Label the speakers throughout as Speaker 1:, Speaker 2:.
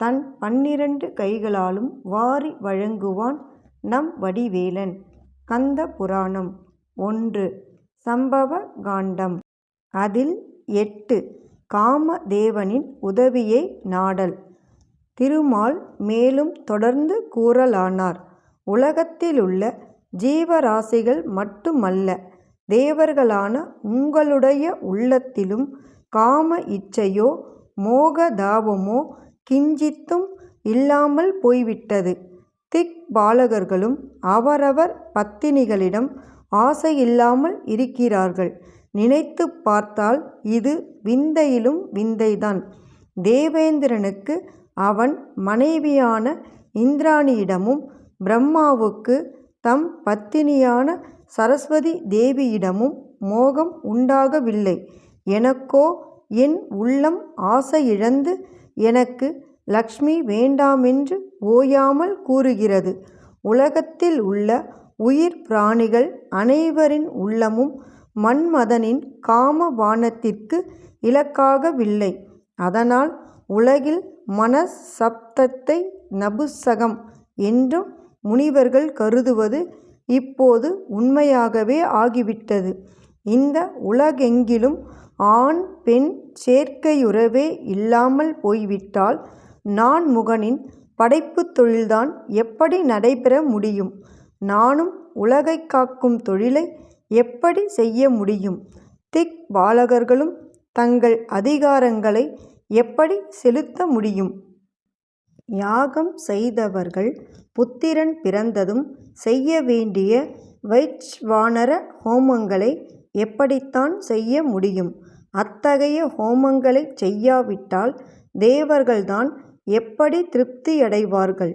Speaker 1: தன் பன்னிரண்டு கைகளாலும் வாரி வழங்குவான் நம் வடிவேலன். கந்த புராணம் ஒன்று சம்பவ காண்டம் அதில் எட்டு காமதேவனின் உதவியை நாடல். திருமால் மேலும் தொடர்ந்து கூறலானார். உலகத்திலுள்ள ஜீவராசிகள் மட்டுமல்ல தேவர்களான உங்களுடைய உள்ளத்திலும் காம இச்சையோ மோகதாபமோ கிஞ்சித்தும் இல்லாமல் போய்விட்டது. திக் பாலகர்களும் அவரவர் பத்தினிகளிடம் ஆசையில்லாமல் இருக்கிறார்கள். நினைத்துப் பார்த்தால் இது விந்தையிலும் விந்தைதான். தேவேந்திரனுக்கு அவன் மனைவியான இந்திராணியிடமும் பிரம்மாவுக்கு தம் பத்தினியான சரஸ்வதி தேவியிடமும் மோகம் உண்டாகவில்லை. எனக்கோ என் உள்ளம் ஆசை இழந்து எனக்கு லக்ஷ்மி வேண்டாமென்று ஓயாமல் கூறுகிறது. உலகத்தில் உள்ள உயிர் பிராணிகள் அனைவரின் உள்ளமும் மன்மதனின் காம வானத்திற்கு இலக்காகவில்லை. அதனால் உலகில் மன சப்தத்தை நபுசகம் என்றும் முனிவர்கள் கருதுவது இப்போது உண்மையாகவே ஆகிவிட்டது. இந்த உலகெங்கிலும் ஆண் பெண் சேர்க்கையுறவே இல்லாமல் போய்விட்டால் நான்முகனின் படைப்புத் தொழில்தான் எப்படி நடைபெற முடியும்? நானும் உலகைக் காக்கும் தொழிலை எப்படி செய்ய முடியும்? திக் பாலகர்களும் தங்கள் அதிகாரங்களை எப்படி செலுத்த முடியும்? யாகம் செய்தவர்கள் புத்திரன் பிறந்ததும் செய்ய வேண்டிய வைச்வானர ஹோமங்களை எப்படித்தான் செய்ய முடியும்? அத்தகைய ஹோமங்களை செய்யாவிட்டால் தேவர்கள்தான் எப்படி திருப்தியடைவார்கள்?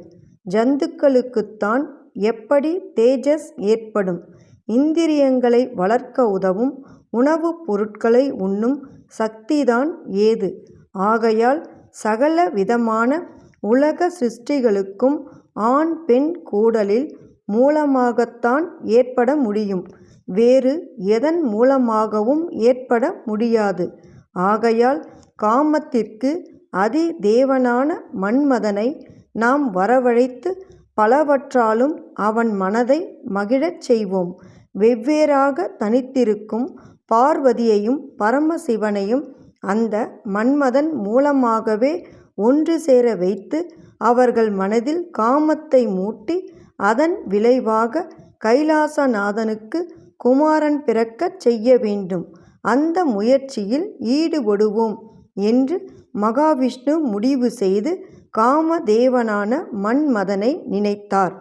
Speaker 1: ஜந்துக்களுக்குத்தான் எப்படி தேஜஸ் ஏற்படும்? இந்திரியங்களை வளர்க்க உதவும் உணவுப் பொருட்களை உண்ணும் சக்திதான் ஏது? ஆகையால் சகல விதமான உலக சிருஷ்டிகளுக்கும் ஆண் பெண் கூடலில் மூலமாகத்தான் ஏற்பட முடியும். வேறு எதன் மூலமாகவும் ஏற்பட முடியாது. ஆகையால் காமத்திற்கு அதி தேவனான மன்மதனை நாம் வரவழைத்து பலவற்றாலும் அவன் மனதை மகிழச் செய்வோம். வெவ்வேறாக தனித்திருக்கும் பார்வதியையும் பரமசிவனையும் அந்த மன்மதன் மூலமாகவே ஒன்று சேர வைத்து அவர்கள் மனதில் காமத்தை மூட்டி அதன் விளைவாக கைலாசநாதனுக்கு குமாரன் பிறக்கச் செய்ய வேண்டும். அந்த முயற்சியில் ஈடுபடுவோம் என்று மகாவிஷ்ணு முடிவு செய்து காமதேவனான மன்மதனை நினைத்தார்.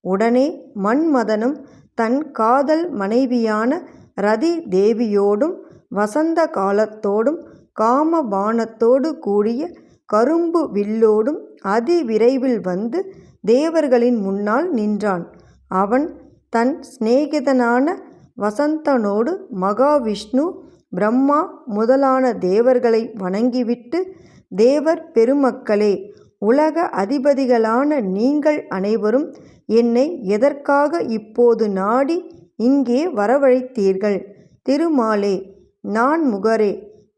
Speaker 1: உடனே மன்மதனும் தன் காதல் மனைவியான ரதி தேவியோடும் வசந்த காலத்தோடும் காமபானத்தோடு கூடிய கரும்பு வில்லோடும் அதிவிரைவில் வந்து தேவர்களின் முன்னால் நின்றான். அவன் தன் சிநேகிதனான வசந்தனோடு மகாவிஷ்ணு பிரம்மா முதலான தேவர்களை வணங்கிவிட்டு தேவர் பெருமக்களே உலக அதிபதிகளான நீங்கள் அனைவரும் என்னை எதற்காக இப்போது நாடி இங்கே வரவழைத்தீர்கள்? திருமாலே நான் முகரே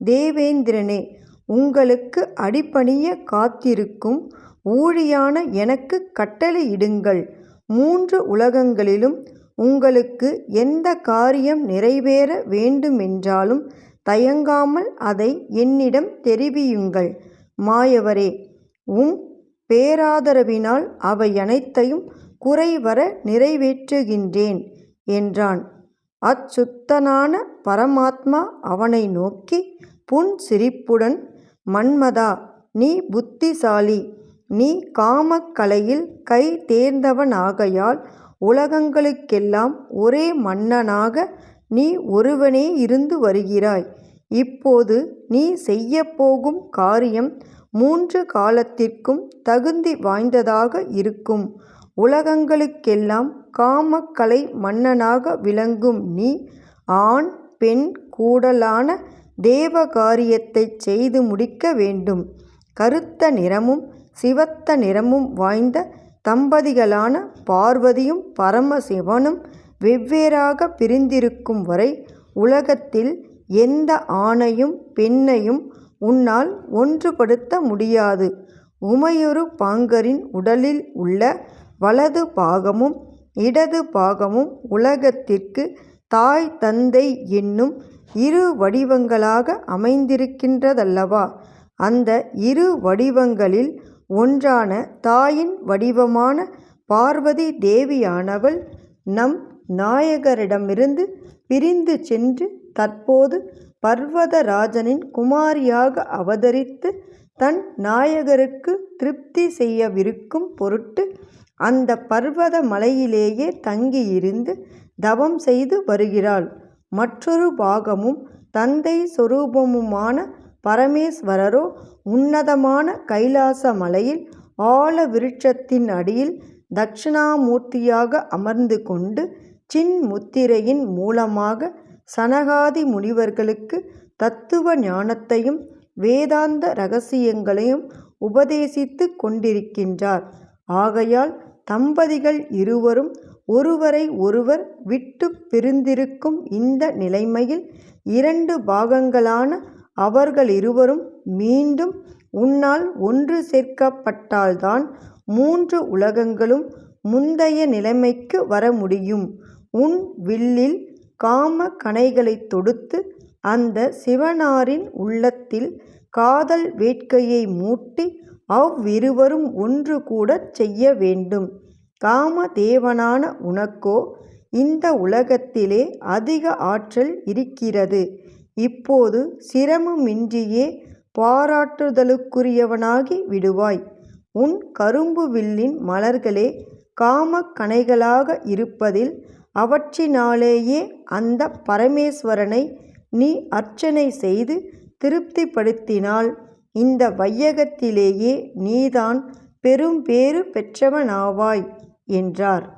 Speaker 1: தேவேந்திரனே உங்களுக்கு அடிப்பணிய காத்திருக்கும் ஊழியான எனக்கு கட்டளையிடுங்கள். மூன்று உலகங்களிலும் உங்களுக்கு எந்த காரியம் நிறைவேற வேண்டுமென்றாலும் தயங்காமல் அதை என்னிடம் தெரிவியுங்கள். மாயவரே உம் பேராதரவினால் அவையனைத்தையும் குறைவர நிறைவேற்றுகின்றேன் என்றான். அச்சுத்தனான பரமாத்மா அவனை நோக்கி புன்சிரிப்புடன் மன்மதா நீ புத்திசாலி. நீ காமக்கலையில் கை தேர்ந்தவனாகையால் உலகங்களுக்கெல்லாம் ஒரே மன்னனாக நீ ஒருவனே இருந்து வருகிறாய். இப்போது நீ செய்யப்போகும் காரியம் மூன்று காலத்திற்கும் தகுதி வாய்ந்ததாக இருக்கும். உலகங்களுக்கெல்லாம் காமக்கலை மன்னனாக விளங்கும் நீ ஆண் பெண் கூடலான தேவ காரியத்தை செய்து முடிக்க வேண்டும். கருத்த நிறமும் சிவத்த நிறமும் வாய்ந்த தம்பதிகளான பார்வதியும் பரமசிவனும் வெவ்வேறாக பிரிந்திருக்கும் வரை உலகத்தில் எந்த ஆணையும் பெண்ணையும் உன்னால் ஒன்றுபடுத்த முடியாது. உமையொரு பாங்கரின் உடலில் உள்ள வலது பாகமும் இடது பாகமும் உலகத்திற்கு தாய் தந்தை என்னும் இரு வடிவங்களாக அமைந்திருக்கின்றதல்லவா? அந்த இரு வடிவங்களில் ஒன்றான தாயின் வடிவமான பார்வதி தேவியானவள் நம் நாயகரிடமிருந்து பிரிந்து சென்று தற்போது பர்வதராஜனின் குமாரியாக அவதரித்து தன் நாயகருக்கு திருப்தி செய்யவிருக்கும் பொருட்டு அந்த பர்வத மலையிலேயே தங்கியிருந்து தவம் செய்து வருகிறாள். மற்றொரு பாகமும் தந்தை சொரூபமுமான பரமேஸ்வரரோ உன்னதமான கைலாச மலையில் ஆல விருட்சத்தின் அடியில் தட்சிணாமூர்த்தியாக அமர்ந்து கொண்டு சின்முத்திரையின் மூலமாக சனகாதி முனிவர்களுக்கு தத்துவ ஞானத்தையும் வேதாந்த ரகசியங்களையும் உபதேசித்து கொண்டிருக்கின்றார். ஆகையால் தம்பதிகள் இருவரும் ஒருவரை ஒருவர் விட்டுப் பிரிந்திருக்கும் இந்த நிலைமையில் இரண்டு பாகங்களான அவர்களிருவரும் மீண்டும் உன்னால் ஒன்று சேர்க்கப்பட்டால்தான் மூன்று உலகங்களும் முந்தைய நிலைமைக்கு வர முடியும். உன் வில்லில் காம கணைகளைத் தொடுத்து அந்த சிவனாரின் உள்ளத்தில் காதல் வேட்கையை மூட்டி அவ்விருவரும் ஒன்று கூடச் செய்ய வேண்டும். காமதேவனான உனக்கோ இந்த உலகத்திலே அதிக ஆற்றல் இருக்கிறது. இப்போது சிரமமின்றியே பாராட்டுதலுக்குரியவனாகி விடுவாய். உன் கரும்பு வில்லின் மலர்களே காமக் கணைகளாக இருப்பதில் அவற்றினாலேயே அந்த பரமேஸ்வரனை நீ அர்ச்சனை செய்து திருப்திப்படுத்தினால் இந்த வையகத்திலேயே நீதான் பெரும்பேறு பெற்றவனாவாய் என்றார்.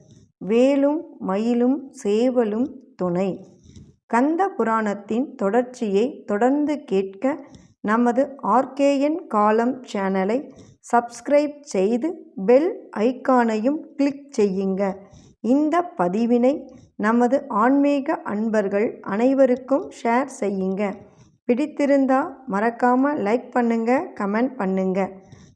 Speaker 1: வேலும் மயிலும் சேவலும் துணை. கந்த புராணத்தின் தொடர்ச்சியை தொடர்ந்து கேட்க நமது ஆர்கேஎன் காலம் சேனலை சப்ஸ்கிரைப் செய்து பெல் ஐகானையும் கிளிக் செய்யுங்க. இந்த பதிவினை நமது ஆன்மீக அன்பர்கள் அனைவருக்கும் ஷேர் செய்யுங்க. பிடித்திருந்தா மறக்காமல் லைக் பண்ணுங்க கமெண்ட் பண்ணுங்கள்